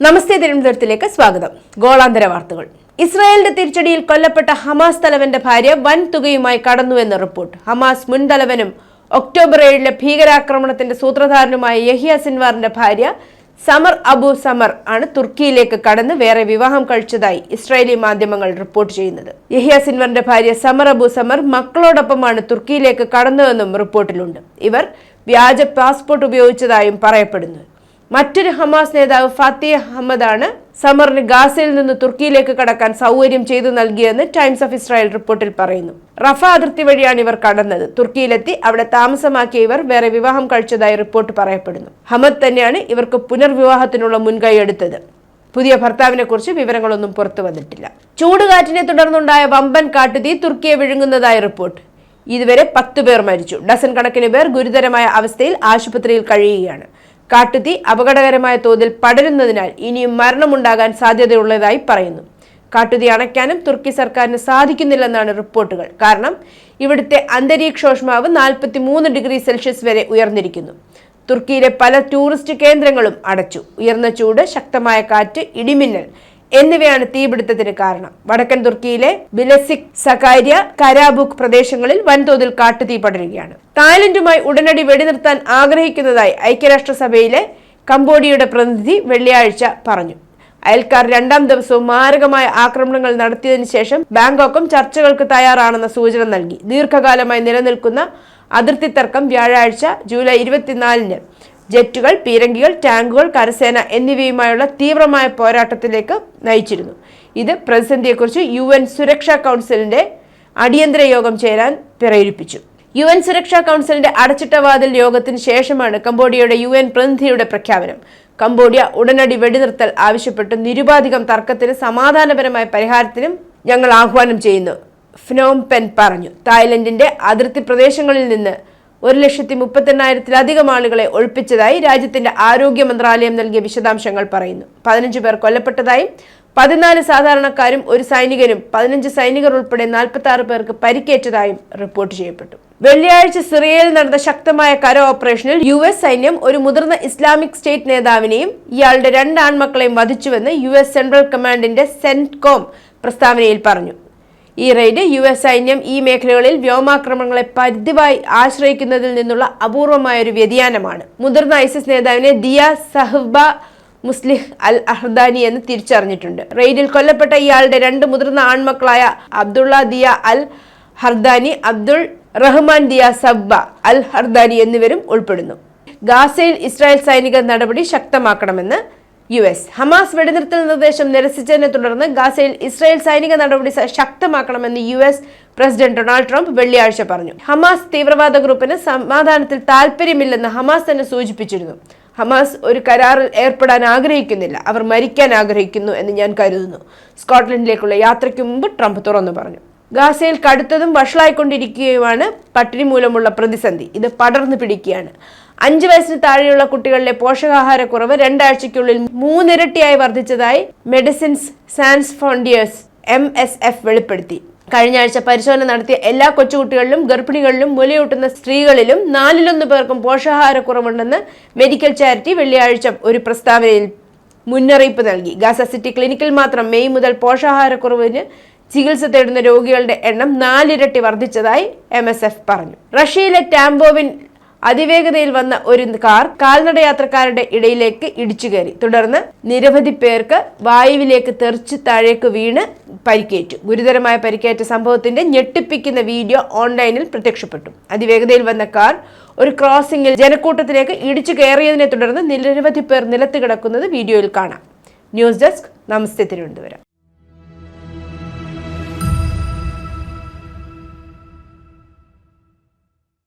നമസ്തേ തിരുവനന്തപുരത്തിലേക്ക് സ്വാഗതം. ഗോളാന്തര വാർത്തകൾ. ഇസ്രായേലിന്റെ തിരിച്ചടിയിൽ കൊല്ലപ്പെട്ട ഹമാസ് തലവന്റെ ഭാര്യ വൻ തുകയുമായി കടന്നുവെന്ന് റിപ്പോർട്ട്. ഹമാസ് മുൻ തലവനും ഒക്ടോബർ ഏഴിലെ ഭീകരാക്രമണത്തിന്റെ സൂത്രധാരനുമായ യഹിയ സിൻവാറിന്റെ ഭാര്യ സമർ അബു സമർ ആണ് തുർക്കിയിലേക്ക് കടന്ന് വേറെ വിവാഹം കഴിച്ചതായി ഇസ്രായേലി മാധ്യമങ്ങൾ റിപ്പോർട്ട് ചെയ്യുന്നത്. യഹിയ സിൻവറിന്റെ ഭാര്യ സമർ അബു സമർ മക്കളോടൊപ്പമാണ് തുർക്കിയിലേക്ക് കടന്നതെന്നും റിപ്പോർട്ടിലുണ്ട്. ഇവർ വ്യാജ പാസ്പോർട്ട് ഉപയോഗിച്ചതായും പറയപ്പെടുന്നു. മറ്റൊരു ഹമാസ് നേതാവ് ഫത്തേ അഹമ്മദാണ് സമറിന് ഗാസയിൽ നിന്ന് തുർക്കിയിലേക്ക് കടക്കാൻ സൗകര്യം ചെയ്തു നൽകിയെന്ന് ടൈംസ് ഓഫ് ഇസ്രായേൽ റിപ്പോർട്ടിൽ പറയുന്നു. റഫ അതിർത്തി വഴിയാണ് ഇവർ കടന്നത്. തുർക്കിയിലെത്തി അവിടെ താമസമാക്കിയ ഇവർ വേറെ വിവാഹം കഴിച്ചതായി റിപ്പോർട്ട് പറയപ്പെടുന്നു. ഹമദ് തന്നെയാണ് ഇവർക്ക് പുനർവിവാഹത്തിനുള്ള മുൻകൈ എടുത്തത്. പുതിയ ഭർത്താവിനെ കുറിച്ച് വിവരങ്ങളൊന്നും പുറത്തു വന്നിട്ടില്ല. ചൂടുകാറ്റിനെ തുടർന്നുണ്ടായ വമ്പൻ കാട്ടുതീ തുർക്കിയെ വിഴുങ്ങുന്നതായി റിപ്പോർട്ട്. ഇതുവരെ പത്ത് പേർ മരിച്ചു. ഡസൻ കണക്കിന് പേർ ഗുരുതരമായ അവസ്ഥയിൽ ആശുപത്രിയിൽ കഴിയുകയാണ്. കാട്ടുതീ അപകടകരമായ തോതിൽ പടരുന്നതിനാൽ ഇനിയും മരണമുണ്ടാകാൻ സാധ്യതയുള്ളതായി പറയുന്നു. കാട്ടുതീ അണയ്ക്കാനും തുർക്കി സർക്കാരിന് സാധിക്കുന്നില്ലെന്നാണ് റിപ്പോർട്ടുകൾ. കാരണം ഇവിടുത്തെ അന്തരീക്ഷോഷ്മാവ് നാൽപ്പത്തി മൂന്ന് ഡിഗ്രി സെൽഷ്യസ് വരെ ഉയർന്നിരിക്കുന്നു. തുർക്കിയിലെ പല ടൂറിസ്റ്റ് കേന്ദ്രങ്ങളും അടച്ചു. ഉയർന്ന ചൂട് ശക്തമായ കാറ്റ് ഇടിമിന്നൽ എന്നിവയാണ് തീപിടുത്തത്തിന് കാരണം. വടക്കൻ തുർക്കിയിലെ ബിലസിക് സകാര്യ കരാബുക്ക് പ്രദേശങ്ങളിൽ വൻതോതിൽ കാട്ടുതീ പടരുകയാണ്. തായ്ലൻഡുമായി ഉടനടി വെടിനിർത്താൻ ആഗ്രഹിക്കുന്നതായി ഐക്യരാഷ്ട്രസഭയിലെ കംബോഡിയയുടെ പ്രതിനിധി വെള്ളിയാഴ്ച പറഞ്ഞു. അയൽക്കാർ രണ്ടാം ദിവസവും മാരകമായ ആക്രമണങ്ങൾ നടത്തിയതിനു ശേഷം ബാങ്കോക്കും ചർച്ചകൾക്ക് തയ്യാറാണെന്ന സൂചന നൽകി. ദീർഘകാലമായി നിലനിൽക്കുന്ന അതിർത്തി തർക്കം വ്യാഴാഴ്ച ജൂലൈ ഇരുപത്തിനാലിന് ജെറ്റുകൾ പീരങ്കികൾ ടാങ്കുകൾ കരസേന എന്നിവയുമായുള്ള തീവ്രമായ പോരാട്ടത്തിലേക്ക് നയിച്ചിരുന്നു. ഇത് പ്രതിസന്ധിയെക്കുറിച്ച് യു എൻ സുരക്ഷാ കൗൺസിലിന്റെ അടിയന്തര യോഗം ചേരാൻ പ്രേരിപ്പിച്ചു യു എൻ സുരക്ഷാ കൗൺസിലിന്റെ അടച്ചിട്ട വാതിൽ യോഗത്തിന് ശേഷമാണ് കംബോഡിയയുടെ യു എൻ പ്രതിനിധിയുടെ പ്രഖ്യാപനം. കംബോഡിയ ഉടനടി വെടിനിർത്തൽ ആവശ്യപ്പെട്ട് നിരുപാധികം തർക്കത്തിന് സമാധാനപരമായ പരിഹാരത്തിനും ഞങ്ങൾ ആഹ്വാനം ചെയ്യുന്നു ഫിനോം പെൻ പറഞ്ഞു. തായ്ലൻഡിന്റെ അതിർത്തി പ്രദേശങ്ങളിൽ നിന്ന് ഒരു ലക്ഷത്തി മുപ്പത്തെണ്ണായിരത്തിലധികം ആളുകളെ ഒഴിപ്പിച്ചതായി രാജ്യത്തിന്റെ ആരോഗ്യ മന്ത്രാലയം നൽകിയ വിശദാംശങ്ങൾ പറയുന്നു. പതിനഞ്ച് പേർ കൊല്ലപ്പെട്ടതായും പതിനാല് സാധാരണക്കാരും ഒരു സൈനികനും പതിനഞ്ച് സൈനികർ ഉൾപ്പെടെ നാൽപ്പത്തി ആറ് പേർക്ക് പരിക്കേറ്റതായും റിപ്പോർട്ട് ചെയ്യപ്പെട്ടു. വെള്ളിയാഴ്ച സിറിയയിൽ നടന്ന ശക്തമായ കര ഓപ്പറേഷനിൽ യു എസ് സൈന്യം ഒരു മുതിർന്ന ഇസ്ലാമിക് സ്റ്റേറ്റ് നേതാവിനെയും ഇയാളുടെ രണ്ട് ആൺമക്കളെയും വധിച്ചുവെന്ന് യു എസ് സെൻട്രൽ കമാൻഡിന്റെ സെന്റ്കോം പ്രസ്താവനയിൽ പറഞ്ഞു. ഈ റെയ്ഡ് യു എസ് സൈന്യം ഈ മേഖലകളിൽ വ്യോമാക്രമണങ്ങളെ പരിധിവായി ആശ്രയിക്കുന്നതിൽ നിന്നുള്ള അപൂർവമായ ഒരു വ്യതിയാനമാണ്. മുതിർന്ന ഐസിസ് നേതാവിനെ ദിയ സഹബ മുസ്ലിഹ് അൽ അഹ്ദാനി എന്ന് തിരിച്ചറിഞ്ഞിട്ടുണ്ട്. റെയ്ഡിൽ കൊല്ലപ്പെട്ട ഇയാളുടെ രണ്ട് മുതിർന്ന ആൺമക്കളായ അബ്ദുള്ള ദിയ അൽ ഹർദാനി അബ്ദുൾ റഹ്മാൻ ദിയ സബ്ബ അൽ ഹർദാനി എന്നിവരും ഉൾപ്പെടുന്നു. ഗാസയിൽ ഇസ്രായേൽ സൈനിക നടപടി ശക്തമാക്കണമെന്ന് യു എസ്. ഹമാസ് വെടിനിർത്തൽ നിർദ്ദേശം നിരസിച്ചതിനെ തുടർന്ന് ഗാസയിൽ ഇസ്രായേൽ സൈനിക നടപടി ശക്തമാക്കണമെന്ന് U S president Donald Trump വെള്ളിയാഴ്ച പറഞ്ഞു. ഹമാസ് തീവ്രവാദ ഗ്രൂപ്പിന് സമാധാനത്തിൽ താല്പര്യമില്ലെന്ന് ഹമാസ് തന്നെ സൂചിപ്പിച്ചിരുന്നു. ഹമാസ് ഒരു കരാറിൽ ഏർപ്പെടാൻ ആഗ്രഹിക്കുന്നില്ല. അവർ മരിക്കാൻ ആഗ്രഹിക്കുന്നു എന്ന് ഞാൻ കരുതുന്നു. സ്കോട്ട്ലൻഡിലേക്കുള്ള യാത്രയ്ക്ക് മുമ്പ് ട്രംപ് തുറന്നു പറഞ്ഞു. ഗാസയിൽ കടുത്തതും വഷളായിക്കൊണ്ടിരിക്കുകയുമാണ് പട്ടിണി മൂലമുള്ള പ്രതിസന്ധി. ഇത് പടർന്നു പിടിക്കുകയാണ്. അഞ്ച് വയസ്സിന് താഴെയുള്ള കുട്ടികളിലെ പോഷകാഹാരക്കുറവ് രണ്ടാഴ്ചയ്ക്കുള്ളിൽ മൂന്നിരട്ടിയായി വർദ്ധിച്ചതായി Medecins Sans Frontieres M S F വെളിപ്പെടുത്തി. കഴിഞ്ഞ ആഴ്ച പരിശോധന നടത്തിയ എല്ലാ കൊച്ചുകുട്ടികളിലും ഗർഭിണികളിലും മുലയൂട്ടുന്ന സ്ത്രീകളിലും നാലിലൊന്ന് പേർക്കും പോഷകാഹാരക്കുറവുണ്ടെന്ന് മെഡിക്കൽ ചാരിറ്റി വെള്ളിയാഴ്ച ഒരു പ്രസ്താവനയിൽ മുന്നറിയിപ്പ് നൽകി. ഗാസ സിറ്റി ക്ലിനിക്കിൽ മാത്രം മെയ് മുതൽ പോഷകാഹാരക്കുറവിന് ചികിത്സ തേടുന്ന രോഗികളുടെ എണ്ണം നാലിരട്ടി വർദ്ധിച്ചതായി എം പറഞ്ഞു. റഷ്യയിലെ ടാംബോവിൻ അതിവേഗതയിൽ വന്ന ഒരു കാർ കാൽനട യാത്രക്കാരുടെ ഇടയിലേക്ക് ഇടിച്ചു കയറി. തുടർന്ന് നിരവധി പേർക്ക് വായുവിലേക്ക് തെറിച്ച് താഴേക്ക് വീണ് പരിക്കേറ്റു. ഗുരുതരമായ പരിക്കേറ്റ സംഭവത്തിന്റെ ഞെട്ടിപ്പിക്കുന്ന വീഡിയോ ഓൺലൈനിൽ പ്രത്യക്ഷപ്പെട്ടു. അതിവേഗതയിൽ വന്ന കാർ ഒരു ക്രോസിംഗിൽ ജനക്കൂട്ടത്തിലേക്ക് ഇടിച്ചു കയറിയതിനെ തുടർന്ന് നിരവധി പേർ നിലത്ത് കിടക്കുന്നത് വീഡിയോയിൽ കാണാം. News desk. നമസ്തേ തിരുവനന്തപുരം.